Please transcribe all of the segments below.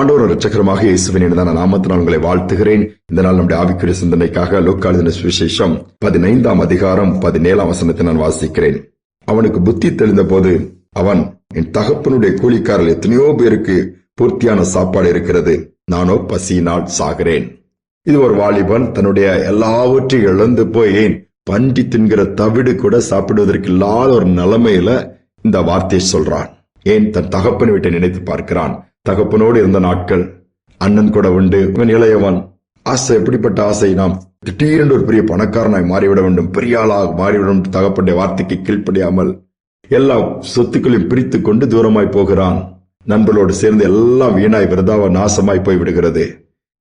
ஆண்டோர் ரட்சகரமாக இயேசுவின் இனிதான நாமத்தினால் உங்களை வாழ்த்துகிறேன். இந்த நாள் நம்முடைய ஆவிக்குரிய சிந்தனைக்காக லோக்காளுதின சுவிசேஷம் பதினைந்தாம் அதிகாரம் பதினேழாம் வசனத்தை நான் வாசிக்கிறேன். அவனுக்கு புத்தி தெளிந்த போது அவன் என் தகப்பனுடைய கூலிக்காரர் எத்தனையோ பேருக்கு பூர்த்தியான சாப்பாடு இருக்கிறது. நானோ பசியினால் சாகிறேன். இது ஒரு வாலிபன் தன்னுடைய எல்லாவற்றையும் இழந்து போய் ஏன் பன்றி தின்கிற தவிடு கூட சாப்பிடுவதற்கு இல்லாத ஒரு நிலைமையில இந்த வார்த்தையை சொல்றான். ஏன் தன் தகப்பன் வீட்டை நினைத்து பார்க்கிறான். தகப்பனோடு இருந்த நாட்கள் அண்ணன் கூட உண்டு இவன் இளையவன். ஆசை எப்படிப்பட்ட ஆசை நாம்? திடீரென்று ஒரு பெரிய பணக்காரனாய் மாறிவிட வேண்டும். பெரிய ஆளாக மாறிவிட வேண்டும் தகப்பனுடைய வார்த்தைக்கு கீழ்ப்படியாமல் எல்லா சொத்துக்களையும் பிரித்து கொண்டு தூரமாய் போகிறான். நண்பர்களோடு சேர்ந்து எல்லாம் வீணாய் விரதாவ நாசமாய் போய் விடுகிறது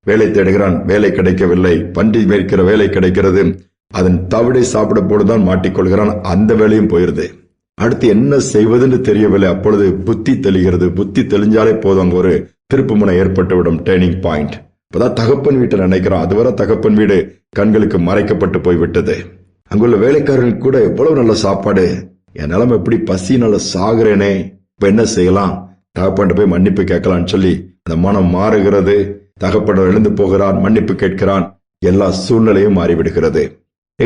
வேலை தேடுகிறான் வேலை கிடைக்கவில்லை. பன்றி மேற்கிற வேலை கிடைக்கிறது. அதன் தவிடை சாப்பிட போடுதான் மாட்டிக்கொள்கிறான். அந்த வேலையும் போயிருது. அடுத்து என்ன செய்வதுன்னு தெரியவில்லை. அப்பொழுது புத்தி தெளிகிறது. புத்தி தெளிஞ்சாலே போதும். அங்கே ஒரு திருப்புமுனை ஏற்பட்டுவிடும் டேர்னிங் பாயிண்ட் இப்போதான் தகப்பன் வீட்டை நினைக்கிறோம் அதுவரை தகப்பன் வீடு கண்களுக்கு மறைக்கப்பட்டு போய்விட்டது. அங்குள்ள வேலைக்காரர்கள் கூட எவ்வளவு நல்ல சாப்பாடு. என் நிலைமை எப்படி? பசினால சாகுறேனே. இப்ப என்ன செய்யலாம்? தகப்பன் போய் மன்னிப்பு கேட்கலாம்னு சொல்லி அந்த மனம் மாறுகிறது. தகப்பன் எழுந்து போகிறான். மன்னிப்பு கேட்கிறான். எல்லா சூழ்நிலையும் மாறிவிடுகிறது.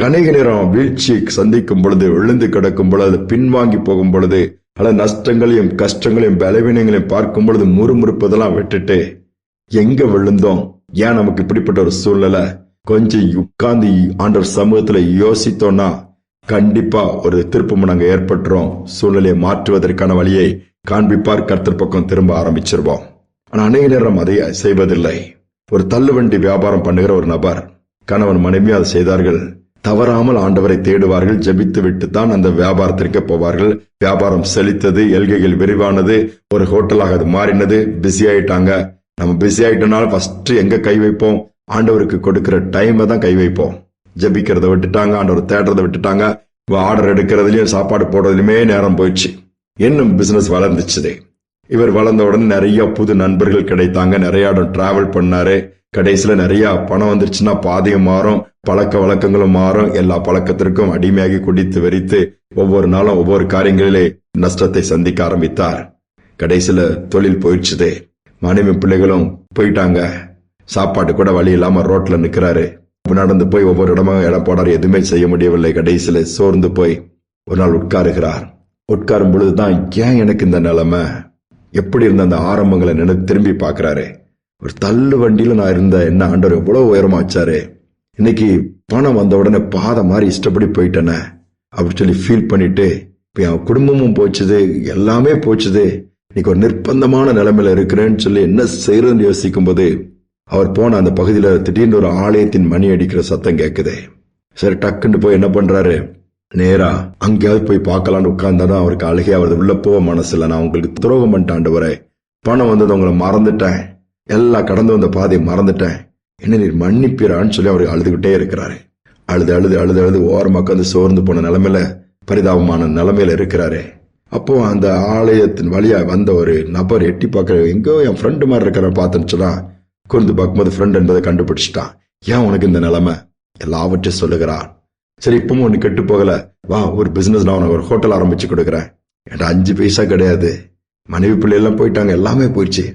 அநேக நேரம் வீழ்ச்சி சந்திக்கும் பொழுது விழுந்து கிடக்கும் பொழுது பின்வாங்கி போகும் பொழுது அல்லது நஷ்டங்களையும் கஷ்டங்களையும் பலவீனங்களையும் பார்க்கும் பொழுது முறுமுறுப்பதெல்லாம் விட்டுட்டு எங்க விழுந்தோம்? ஏன் நமக்கு இப்படிப்பட்ட ஒரு சூழ்நிலை? கொஞ்சம் உட்கார்ந்து ஆண்டவர் சமூகத்துல யோசித்தோம்னா கண்டிப்பா ஒரு திருப்பம் நாங்க ஏற்பட்டுறோம். சூழ்நிலையை மாற்றுவதற்கான வழியை காண்பிப்பார். கருத்தர் பக்கம் திரும்ப ஆரம்பிச்சிருவோம். ஆனா அநேக நேரம் அதை செய்வதில்லை. ஒரு தள்ளுவண்டி வியாபாரம் பண்ணுகிற ஒரு நபர் கணவன் மனைவி அதை செய்தார்கள். தவறாமல் ஆண்டவரை தேடுவார்கள் ஜெபித்து விட்டு தான் அந்த வியாபாரத்திற்கு போவார்கள். வியாபாரம் செழித்தது எல்கைகள் விரிவானது ஒரு ஹோட்டலாக அது மாறினது பிஸி ஆயிட்டாங்க. நம்ம பிஸி ஆயிட்டனால ஃபர்ஸ்ட் எங்க கை வைப்போம்? ஆண்டவருக்கு கொடுக்கிற டைமை தான் கை வைப்போம். ஜபிக்கிறத விட்டுட்டாங்க ஆண்டவர் தேடுறதை விட்டுட்டாங்க. ஆர்டர் எடுக்கிறதுலயும் சாப்பாடு போடுறதுலயுமே நேரம் போயிடுச்சு. இன்னும் பிசினஸ் வளர்ந்துச்சுது. இவர் வளர்ந்த உடனே நிறைய புது நண்பர்கள் கிடைத்தாங்க நிறைய இடம் டிராவல் பண்ணாரு. கடைசியில நிறைய பணம் வந்துருச்சுன்னா பாதையும் மாறும் பழக்க வழக்கங்களும் மாறும். எல்லா பழக்கத்திற்கும் அடிமையாகி குடித்து வெறித்து ஒவ்வொரு நாளும் ஒவ்வொரு காரியங்களிலே நஷ்டத்தை சந்திக்க ஆரம்பித்தார். கடைசியில தொழில் போயிடுச்சுது. மனைவி பிள்ளைகளும் போயிட்டாங்க. சாப்பாட்டு கூட வழி இல்லாம ரோட்ல நிக்கிறாரு. நடந்து போய் ஒவ்வொரு இடமா இடம் போடாரு எதுவுமே செய்ய முடியவில்லை. கடைசியில சோர்ந்து போய் ஒரு நாள் உட்காருகிறார். உட்காரும் பொழுதுதான் ஏன் எனக்கு இந்த நிலைமை? எப்படி இருந்த அந்த ஆரம்பங்களை நினைத்து திரும்பி பார்க்குறாரு? ஒரு தள்ளு வண்டியில நான் இருந்தேன் என்ன ஆண்டவர் எவ்வளவு உயரமா வச்சாரு. இன்னைக்கு பணம் வந்த உடனே பாதை மாதிரி இஷ்டப்படி போயிட்டேனே அப்படின்னு சொல்லி ஃபீல் பண்ணிட்டு இப்போ என் குடும்பமும் போச்சுது எல்லாமே போச்சுது. இன்னைக்கு ஒரு நிர்பந்தமான நிலைமையில இருக்கிறேன்னு சொல்லி என்ன செய்யறதுன்னு யோசிக்கும் போது அவர் போன அந்த பகுதியில் திடீர்னு ஒரு ஆலயத்தின் மணி அடிக்கிற சத்தம் கேட்குது சரி டக்குன்னு போய் என்ன பண்றாரு? நேரா அங்கேயாவது போய் பார்க்கலான்னு உட்கார்ந்தாதான் அவருக்கு அழுகே அவரது உள்ள போக மனசு நான் உங்களுக்கு துரோகம் பண்ணிட்டாண்டு வரேன் பணம் வந்தது உங்களை மறந்துட்டேன். எல்லாம் கடந்து வந்த பாதையை மறந்துட்டேன். என்ன நீர் மன்னிப்பிறான்னு சொல்லி அவர் அழுதுகிட்டே இருக்கிறாரு. அழுது அழுது அழுது அழுது ஓரமாக உட்காந்து சோர்ந்து போன நிலைமையில பரிதாபமான நிலைமையில இருக்கிறாரு. அப்போ அந்த ஆலயத்தின் வழியா வந்த ஒரு நபர் எட்டி பார்க்கற எங்கோ என் ஃப்ரெண்டு மாதிரி இருக்கிற பார்த்துன்னு சொன்னா கூர்ந்து பார்க்கும்போது ஃப்ரெண்ட் என்பதை கண்டுபிடிச்சிட்டான். ஏன் உனக்கு இந்த நிலைமை? எல்லாவற்றையும் சொல்லுகிறான் சரி இப்பவும் ஒன்று கெட்டு போகல. வா ஒரு பிசினஸ் நான் உனக்கு ஒரு ஹோட்டல் ஆரம்பிச்சு கொடுக்குறேன். என்கிட்ட அஞ்சு பைசா கிடையாது. மனைவி பிள்ளை எல்லாம் போயிட்டாங்க எல்லாமே போயிடுச்சு.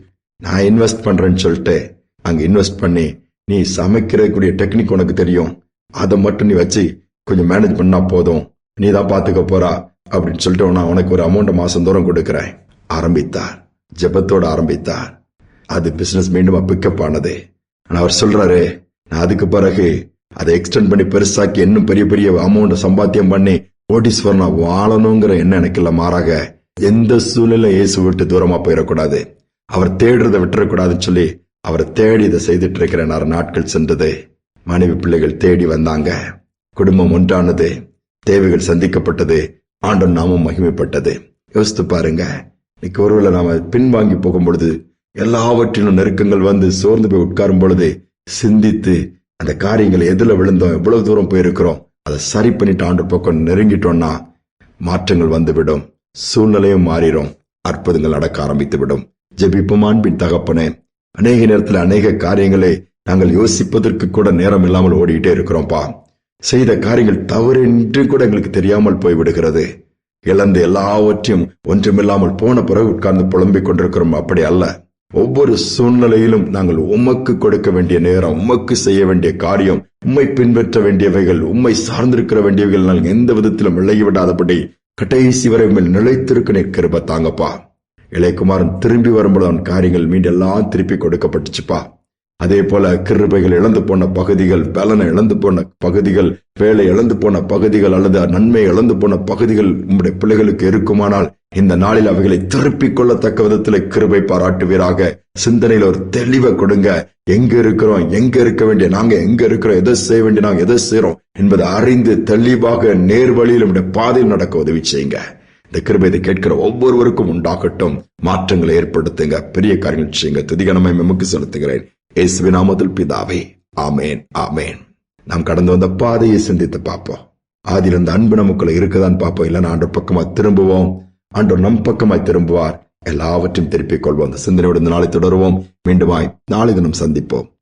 நான் இன்வெஸ்ட் பண்றேன்னு சொல்லிட்டு அங்க இன்வெஸ்ட் பண்ணி நீ சமைக்கிறக்கூடிய டெக்னிக் உனக்கு தெரியும். அதை மட்டும் நீ வச்சு கொஞ்சம் மேனேஜ் பண்ணா போதும். நீ தான் பாத்துக்க போறா அப்படின்னு சொல்லிட்டு நான் உனக்கு ஒரு அமௌண்ட் மாசம் தூரம் கொடுக்குறேன். ஆரம்பித்தார். ஜெபத்தோட ஆரம்பித்தார். அது பிசினஸ் மீண்டும் பிக்கப் ஆனது. ஆனா அவர் சொல்றாரு நான் அதுக்கு பிறகு அதை எக்ஸ்டெண்ட் பண்ணி பெருசாக்கி இன்னும் பெரிய பெரிய அமௌண்ட் சம்பாத்தியம் பண்ணி கோட்டீஸ்வரனா வாழணுங்கிற எண்ணம் எனக்கு இல்ல மாறாக எந்த சூழ்நிலை இயேசு விட்டு தூரமா போயிடக்கூடாது. அவர் தேடுறதை விட்டுறக்கூடாதுன்னு சொல்லி அவரை தேடி இதை செய்துட்டு இருக்கிற நாட்கள் சென்றது. மனைவி பிள்ளைகள் தேடி வந்தாங்க. குடும்பம் ஒன்றானது. தேவைகள் சந்திக்கப்பட்டது. ஆண்டும் நாமும் மகிமைப்பட்டது. யோசித்து பாருங்க. இன்னைக்கு ஒருவேளை நாம பின்வாங்கி போகும் பொழுது எல்லாவற்றிலும் நெருக்கங்கள் வந்து சோர்ந்து போய் உட்காரும் பொழுது சிந்தித்து அந்த காரியங்களை எதுல விழுந்தோம் எவ்வளவு தூரம் போயிருக்கிறோம் அதை சரி பண்ணிட்டு ஆண்டு பக்கம் நெருங்கிட்டோம்னா மாற்றங்கள் வந்துவிடும். சூழ்நிலையும் மாறிடும். அற்புதங்கள் நடக்க ஆரம்பித்து விடும் ஜெபிப்பும் அன்பின் தகப்பனே. அநேக நேரத்தில் அநேக காரியங்களை நாங்கள் யோசிப்பதற்கு கூட நேரம் இல்லாமல் ஓடிக்கிட்டே இருக்கிறோம்ப்பா செய்த காரியங்கள் தவறு என்று கூட எங்களுக்கு தெரியாமல் போய்விடுகிறது. இழந்த எல்லாவற்றையும் ஒன்றுமில்லாமல் போன பிறகு உட்கார்ந்து புலம்பிக் கொண்டிருக்கிறோம். அப்படி அல்ல. ஒவ்வொரு சூழ்நிலையிலும் நாங்கள் உமக்கு கொடுக்க வேண்டிய நேரம் உமக்கு செய்ய வேண்டிய காரியம் உம்மை பின்பற்ற வேண்டியவைகள் உம்மை சார்ந்திருக்கிற வேண்டியவைகள் நாங்கள் எந்த விதத்திலும் விலகிவிடாதபடி கடைசி வரை மேல் நிலைத்திருக்க நிற்கிறப்ப தாங்கப்பா. இளையகுமாரன் திரும்பி வரும்பொழுது அவன் காரியங்கள் மீண்டெல்லாம் திருப்பி கொடுக்கப்பட்டுச்சுப்பா. அதே போல கிருபைகள் இழந்து போன பகுதிகள் பலனை இழந்து போன பகுதிகள் வேலை இழந்து போன பகுதிகள் அல்லது நன்மை இழந்து போன பகுதிகள் உங்களுடைய பிள்ளைகளுக்கு இருக்குமானால் இந்த நாளில் அவைகளை திருப்பிக் கொள்ளத்தக்க விதத்தில் கிருபை பாராட்டுவீராக. சிந்தனையில் ஒரு தெளிவை கொடுங்க. எங்க இருக்கிறோம்? எங்க இருக்க வேண்டிய? நாங்க எங்க இருக்கிறோம்? எதை செய்ய வேண்டிய? நாங்க எதை செய்யறோம் என்பதை அறிந்து தெளிவாக நேர் வழியில் நம்முடைய பாதையில் நடக்க உதவி செய்யுங்க. இந்த கிருபை கேட்கிற ஒவ்வொருவருக்கும் உண்டாகட்டும். மாற்றங்களை ஏற்படுத்துங்க. பெரிய காரியங்கள் செய்யுங்க. துதிகனமை memக்கு செலுத்துகிறேன். இயேசுவின் நாமத்தில் பிதாவே. ஆமேன். ஆமேன். நாம் கடந்து வந்த பாதையை சிந்தித்து பார்ப்போம். ஆதியில் இருந்த அன்பு நமக்குள்ள இருக்குதான் பார்ப்போம். இல்லைன்னா ஆண்டு பக்கமா திரும்புவோம். ஆண்டவர் நம் பக்கமாய் திரும்புவார். எல்லாவற்றையும் திருப்பிக் கொள்வோம். அந்த சிந்தனையோடு இந்த நாளை தொடருவோம். மீண்டுமாய் நாளை தினம் சந்திப்போம்.